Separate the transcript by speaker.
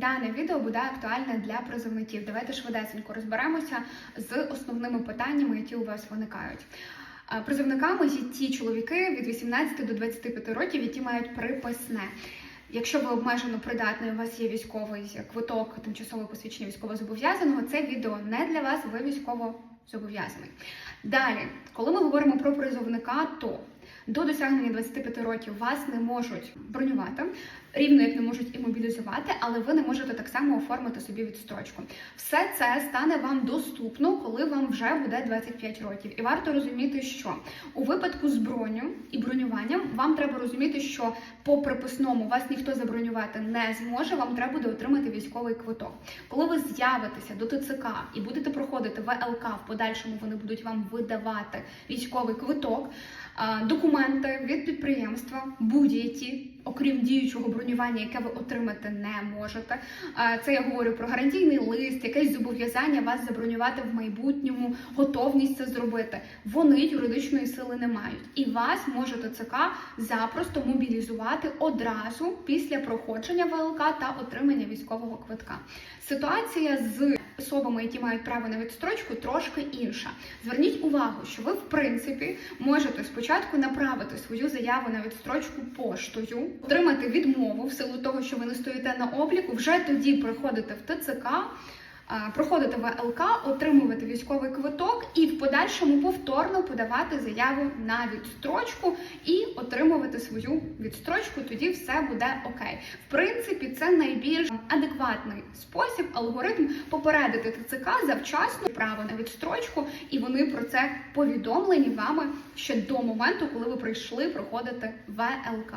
Speaker 1: Дане відео буде актуальне для призовників. Давайте швидесенько розберемося з основними питаннями, які у вас виникають. Призовниками є ті чоловіки від 18 до 25 років, які мають приписне. Якщо ви обмежено придатний, у вас є військовий квиток, тимчасове посвідчення військовозобов'язаного, це відео не для вас, ви військово зобов'язаний. Далі, коли ми говоримо про призовника, то до досягнення 25 років вас не можуть бронювати, рівно як не можуть і мобілізувати, але ви не можете так само оформити собі відстрочку. Все це стане вам доступно, коли вам вже буде 25 років. І варто розуміти, що у випадку з броню і бронюванням вам треба розуміти, що по приписному вас ніхто забронювати не зможе. Вам треба буде отримати військовий квиток. Коли ви з'явитеся до ТЦК і будете проходити ВЛК, в подальшому вони будуть вам видавати військовий квиток, а, документи від підприємства, будь-які, окрім діючого бронювання, яке ви отримати не можете. Це я говорю про гарантійний лист, якесь зобов'язання вас забронювати в майбутньому, готовність це зробити. Вони юридичної сили не мають, і вас може ТЦК запросто мобілізувати одразу після проходження ВЛК та отримання військового квитка. Ситуація з особами, які мають право на відстрочку, трошки інша. Зверніть увагу, що ви в принципі можете спочатку направити свою заяву на відстрочку поштою, отримати відмову в силу того, що ви не стоїте на обліку, вже тоді приходити в ТЦК. А, Проходити ВЛК, отримувати військовий квиток і в подальшому повторно подавати заяву на відстрочку і отримувати свою відстрочку. Тоді все буде окей. В принципі, це найбільш адекватний спосіб, алгоритм попередити ТЦК завчасно право на відстрочку, і вони про це повідомлені вами ще до моменту, коли ви прийшли проходити ВЛК.